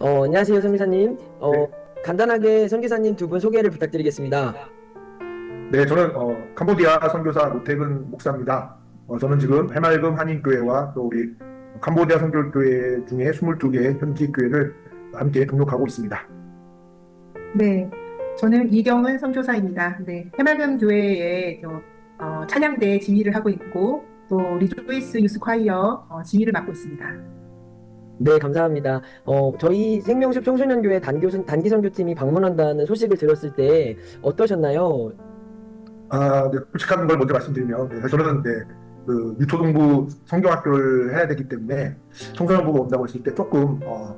어, 안녕하세요, 선교사님. 어, 네. 간단하게 선교사님 두 분 소개를 부탁드리겠습니다. 네, 저는 어, 캄보디아 선교사 노태근 목사입니다. 어, 저는 지금 해맑음 한인교회와 또 우리 캄보디아 선교교회 중에 22개의 현지 교회를 함께 등록하고 있습니다. 네, 저는 이경은 선교사입니다. 네, 해맑음 교회에 저, 어, 찬양대 지휘를 하고 있고 또 리조이스 유스콰이어 어, 지휘를 맡고 있습니다. 네, 감사합니다. 어, 저희 생명숲 청소년교회 단교, 단기 선교팀이 방문한다는 소식을 들었을 때 어떠셨나요? 아, 네, 솔직한 걸 먼저 말씀드리면 네, 사실 저는 네, 그 유초동부 성경학교를 해야 되기 때문에 청소년부가 온다고 했을 때 조금 어,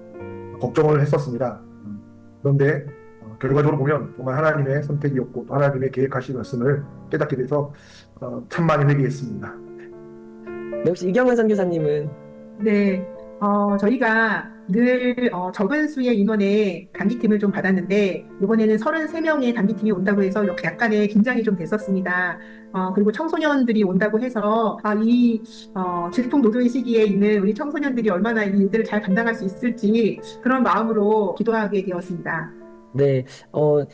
걱정을 했었습니다. 음, 그런데 어, 결과적으로 보면 정말 하나님의 선택이었고 또 하나님의 계획하신 말씀을 깨닫게 돼서 어, 참 많이 회개했습니다. 네, 혹시 이경은 선교사님은 네, 어, 저희가 늘 어, 적은 수의 인원의 단기팀을 좀 받았는데 이번에는 33명의 단기팀이 온다고 해서 이렇게 약간의 긴장이 좀 됐었습니다. 어, 그리고 청소년들이 온다고 해서 아, 이 어, 질풍노도의 시기에 있는 우리 청소년들이 얼마나 이 일들을 잘 감당할 수 있을지 그런 마음으로 기도하게 되었습니다. 네, 어,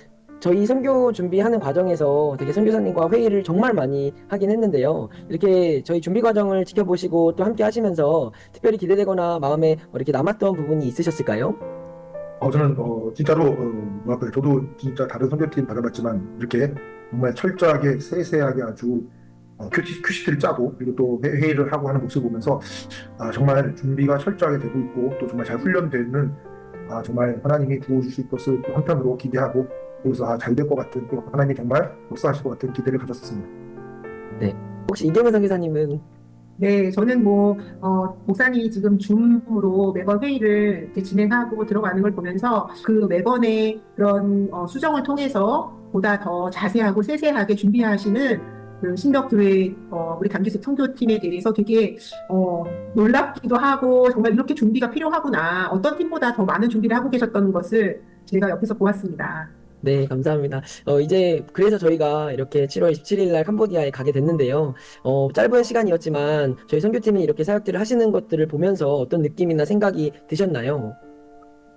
저희 선교 준비하는 과정에서 되게 선교사님과 회의를 정말 많이 하긴 했는데요. 이렇게 저희 준비 과정을 지켜보시고 또 함께 하시면서 특별히 기대되거나 마음에 뭐 이렇게 남았던 부분이 있으셨을까요? 어, 저는 어, 진짜로 어, 뭐랄까요, 저도 진짜 다른 선교팀 받아봤지만 이렇게 정말 철저하게 세세하게 아주 어, 큐시, 큐시트를 짜고 그리고 또 회- 회의를 하고 하는 모습을 보면서 아, 정말 준비가 철저하게 되고 있고 또 정말 잘 훈련되는 아, 정말 하나님이 부어주실 것을 또 한편으로 기대하고 그래서 아, 잘 될 것 같은 또 하나님이 정말 역사하실 것 같은 기대를 가졌습니다. 혹시 이경은 선교사님은 네, 저는 뭐, 어, 목사님이 지금 줌으로 매번 회의를 이렇게 진행하고 들어가는 걸 보면서 그 매번의 그런 어, 수정을 통해서 보다 더 자세하고 세세하게 준비하시는 그 신덕교회 어, 우리 단기수 청교팀에 대해서 되게 어, 놀랍기도 하고 정말 이렇게 준비가 필요하구나. 어떤 팀보다 더 많은 준비를 하고 계셨던 것을 제가 옆에서 보았습니다. 네, 감사합니다. 어, 이제 그래서 저희가 이렇게 7월 27일 날 캄보디아에 가게 됐는데요. 어, 짧은 시간이었지만 저희 선교팀이 이렇게 사역들을 하시는 것들을 보면서 어떤 느낌이나 생각이 드셨나요?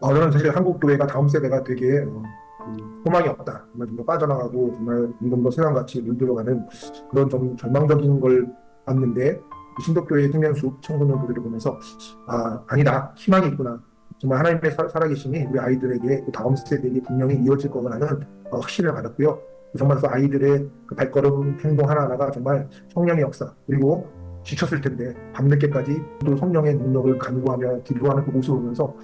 어, 저는 사실 한국 교회가 다음 세대가 되게 어, 그 소망이 없다. 정말 좀 더 빠져나가고 정말 점점 더 세상같이 물들어가는 그런 좀 절망적인 걸 봤는데 신덕교회의 생명수 청소년들을 보면서 아 아니다 희망이 있구나. 정말 하나님의 사- 살아계심이 우리 아이들에게 그 다음 세대에게 분명히 이어질 거라는 어, 확신을 받았고요. 정말 그 아이들의 그 발걸음 행동 하나하나가 정말 성령의 역사 그리고 지쳤을 텐데 밤늦게까지 또 성령의 능력을 간구하며 기도하는 그 모습을 보면서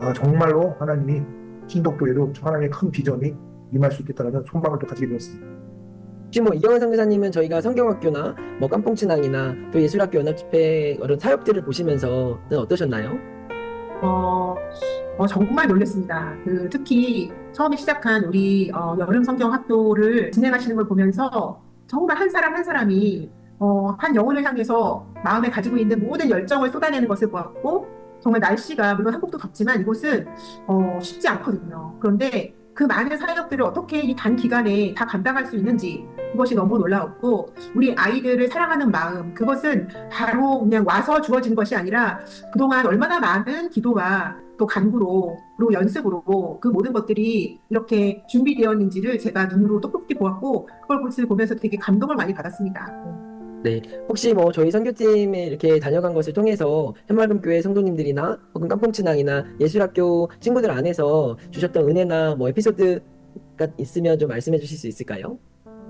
아, 정말로 하나님이 신덕교회로 하나님의 큰 비전이 임할 수 있겠다는 소망을 또 가지게 되었습니다. 혹시 뭐 이경은 선교사님은 저희가 성경학교나 뭐 깜뽕친항이나 또 예술학교 연합집회 이런 사역들을 보시면서는 어떠셨나요? 어, 어, 정말 놀랐습니다. 그, 특히 처음에 시작한 우리 어, 여름 성경 학교를 진행하시는 걸 보면서 정말 한 사람 한 사람이 어, 한 영혼을 향해서 마음에 가지고 있는 모든 열정을 쏟아내는 것을 보았고 정말 날씨가 물론 한국도 덥지만 이곳은 어, 쉽지 않거든요. 그런데 그 많은 사역들을 어떻게 이 단 기간에 다 감당할 수 있는지 그것이 너무 놀라웠고 우리 아이들을 사랑하는 마음 그것은 바로 그냥 와서 주어진 것이 아니라 그동안 얼마나 많은 기도와 또 간구로 그리고 연습으로 그 모든 것들이 이렇게 준비되었는지를 제가 눈으로 똑똑히 보았고 그걸 보면서 되게 감동을 많이 받았습니다. 혹시 뭐 저희 선교팀에 이렇게 다녀간 것을 통해서 해맑음 교회 성도님들이나 혹은 깜뽕친항이나 예술학교 친구들 안에서 주셨던 은혜나 뭐 에피소드가 있으면 좀 말씀해 주실 수 있을까요?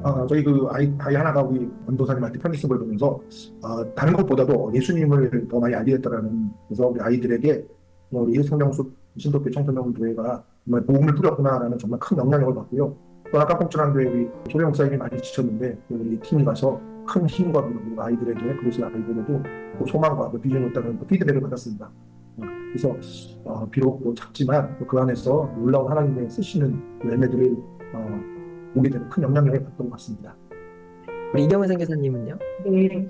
아, 저희 그 아이, 아이 하나가 우리 원도사님한테 걸 보면서 아, 다른 것보다도 예수님을 더 많이 알게 됐다라는 그래서 우리 아이들에게 뭐 우리 성령수 신덕교 청소년교회가 정말 복음을 뿌렸구나라는 정말 큰 영향력을 받고요. 또 아까 뽕천한교회 우리 소령 목사님이 많이 지쳤는데 우리 팀이 가서 큰 힘과 그리고 아이들에게 그것을 아이들에게도 또 소망과 그 비전을 줬다는 그 피드백을 받았습니다. 어, 그래서 어, 비록 뭐 작지만 또그 안에서 놀라운 하나님의 쓰시는 그 열매들을 어, 보게 되는 큰 영향력을 받던 것 같습니다. 우리 이경은 선교사님은요? 네.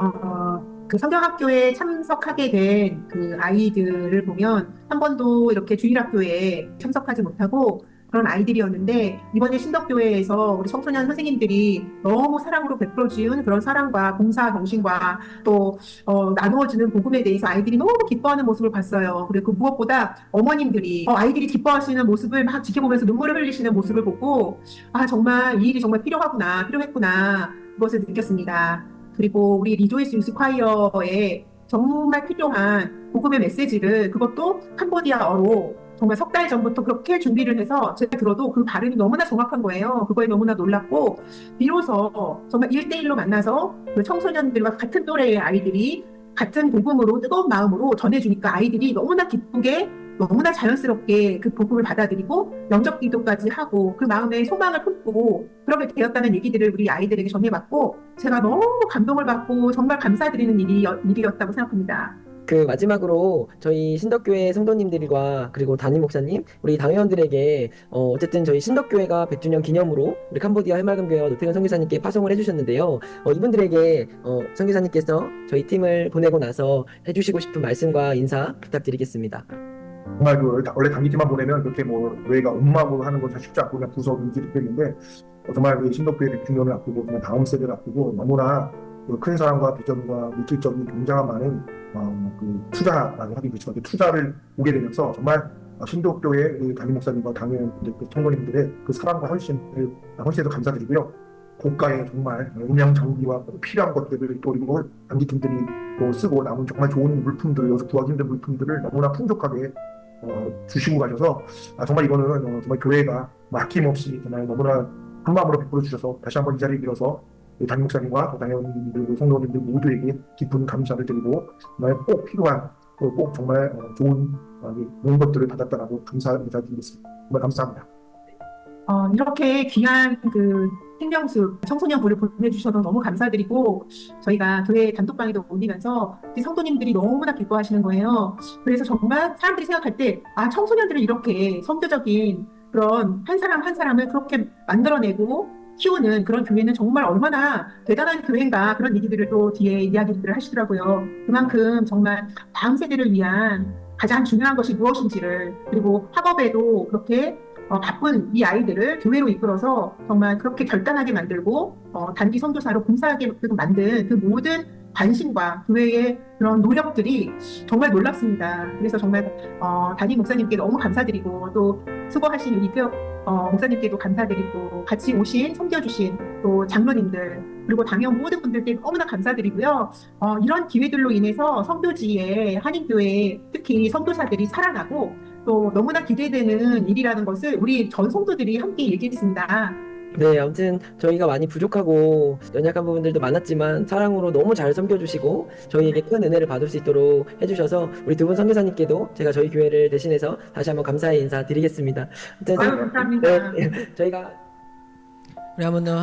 어, 그 성경학교에 참석하게 된 그 아이들을 보면 한 번도 이렇게 주일학교에 참석하지 못하고 그런 아이들이었는데 이번에 신덕교회에서 우리 청소년 선생님들이 너무 사랑으로 베풀어준 그런 사랑과 봉사 정신과 또 어, 나누어주는 복음에 대해서 아이들이 너무 기뻐하는 모습을 봤어요. 그리고 그 무엇보다 어머님들이 어, 아이들이 기뻐하시는 모습을 막 지켜보면서 눈물을 흘리시는 모습을 보고 아 정말 이 일이 정말 필요하구나 필요했구나 그것을 느꼈습니다. 그리고 우리 리조이스 유스콰이어에 정말 필요한 복음의 메시지를 그것도 캄보디아어로 정말 석 달 전부터 그렇게 준비를 해서 제가 들어도 그 발음이 너무나 정확한 거예요. 그거에 너무나 놀랐고 비로소 정말 일대일로 만나서 그 청소년들과 같은 또래의 아이들이 같은 복음으로 뜨거운 마음으로 전해주니까 아이들이 너무나 기쁘게 너무나 자연스럽게 그 복음을 받아들이고 영접 기도까지 하고 그 마음에 소망을 품고 그렇게 되었다는 얘기들을 우리 아이들에게 전해받고 제가 너무 감동을 받고 정말 감사드리는 일이, 일이었다고 생각합니다. 그 마지막으로 저희 신덕교회 성도님들과 그리고 담임 목사님, 우리 당회원들에게 어, 어쨌든 저희 신덕교회가 100주년 기념으로 우리 캄보디아 해맑음교회와 노태근 선교사님께 파송을 해주셨는데요. 어, 이분들에게 어, 선교사님께서 저희 팀을 보내고 나서 해주시고 싶은 말씀과 인사 부탁드리겠습니다. 정말 그 원래 단기팀만 보내면 그렇게 뭐온 마음으로 하는 건잘 쉽지 않고 그냥 부서인지 느꼈는데 어, 정말 그 신덕교회 100주년을 앞두고 정말 다음 세대를 앞두고 너무나 그 큰 사랑과 비전과 물질적인 굉장한 많은 어, 그 투자라고 하긴 그렇지만 그 투자를 보게 되면서 정말 어, 신덕교회 그 담임 목사님과 당연들 그 성도님들의 그 사랑과 헌신을 헌신에도 감사드리고요. 고가의 정말 음향 장비와 필요한 것들을 또 그리고 단기팀들이 또 쓰고 남은 정말 좋은 물품들 여기서 구하기 힘든 물품들을 너무나 풍족하게 어, 주시고 가셔서 아, 정말 이거는 어, 정말 교회가 아낌없이 정말 너무나 한 마음으로 베풀어 주셔서 다시 한번 이 자리에 빌어서 담임 목사님과 당연님들 성도님들 모두에게 깊은 감사를 드리고 정말 꼭 필요한 또꼭 정말 어, 좋은 어, 좋은 것들을 받았다라고 감사 인사드리겠습니다. 정말 감사합니다. 어, 이렇게 귀한 그 생명수 청소년 부를 보내주셔서 너무 감사드리고 저희가 교회 단톡방에도 올리면서 성도님들이 너무나 기뻐하시는 거예요. 그래서 정말 사람들이 생각할 때 아 청소년들을 이렇게 선교적인 그런 한 사람 한 사람을 그렇게 만들어내고 키우는 그런 교회는 정말 얼마나 대단한 교회인가 그런 얘기들을 또 뒤에 이야기들을 하시더라고요. 그만큼 정말 다음 세대를 위한 가장 중요한 것이 무엇인지를 그리고 학업에도 그렇게 어, 바쁜 이 아이들을 교회로 이끌어서 정말 그렇게 결단하게 만들고 어, 단기 선교사로 봉사하게 만든 그 모든 관심과 교회의 그런 노력들이 정말 놀랍습니다. 그래서 정말 어, 담임 목사님께 너무 감사드리고 또 수고하신 이태혁 어, 목사님께도 감사드리고 같이 오신 섬겨주신 또 장로님들 그리고 당연 모든 분들께 너무나 감사드리고요. 어, 이런 기회들로 인해서 성교지의 한인교회 특히 선교사들이 살아나고 또 너무나 기대되는 일이라는 것을 우리 전 성도들이 함께 얘기했습니다. 네, 아무튼 저희가 많이 부족하고 연약한 부분들도 많았지만 사랑으로 너무 잘 섬겨주시고 저희에게 큰 은혜를 받을 수 있도록 해주셔서 우리 두 분 선교사님께도 제가 저희 교회를 대신해서 다시 한번 감사의 인사 드리겠습니다. 아유 감사합니다. 네, 저희가 우리 한번 더